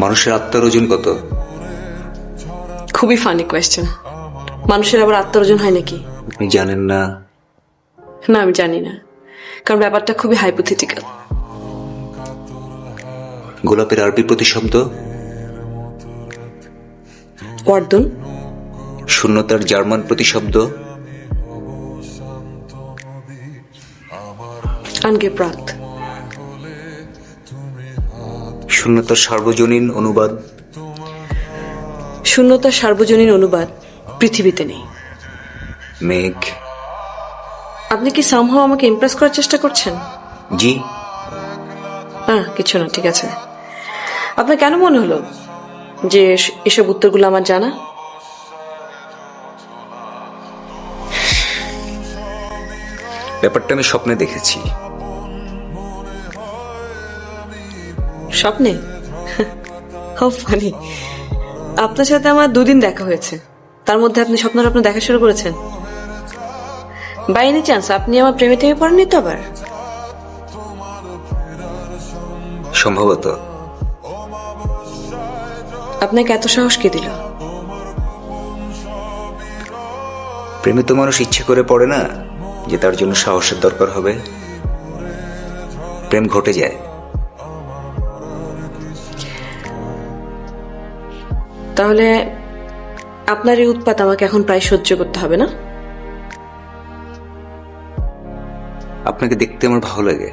মানুষের আত্মার ওজন কত? খুবই ফানি কোয়েশ্চেন মানুষের আবার আত্মরোজন হয় নাকি? আপনি জানেন না। না আমি জানি না। কারণ ব্যাপারটা খুবই হাইপোথেটিক্যাল গোলাপের আরবি প্রতিশব্দ? ওয়ার্দন? শূন্যতার জার্মান প্রতিশব্দ? আনগেপ্রাত। শূন্যতার সার্বজনীন অনুবাদ। শূন্যতার সার্বজনীন অনুবাদ পৃথিবীতে নেই। মেঘ। আপনি কি সামহাও আমাকে ইমপ্রেস করার চেষ্টা করছেন? জি। হ্যাঁ কিছু না ঠিক আছে। আপনার কেন মনে হলো যে এসব উত্তরগুলো আমার জানা? ব্যাপারটা আমি স্বপ্নে দেখেছি। স্বপ্নে? হাউ ফানি আপনার সাথে আমার দুদিন দেখা হয়েছে। তার মধ্যে আপনি স্বপ্ন স্বপ্ন দেখা শুরু করেছেন। বাই এনি চান্স আপনি আমার প্রেমে টেমে পড়েননি তো আবার? সম্ভবত। আপনাকে এত সাহস কে দিল? প্রেমে তো মানুষ ইচ্ছে করে পড়ে না যে তার জন্য সাহসের দরকার হবে। প্রেম ঘটে যায়। তাহলে আপনার এই উৎপাত আমাকে এখন প্রায় সহ্য করতে হবে না? আপনাকে দেখতে আমার ভালো লাগে।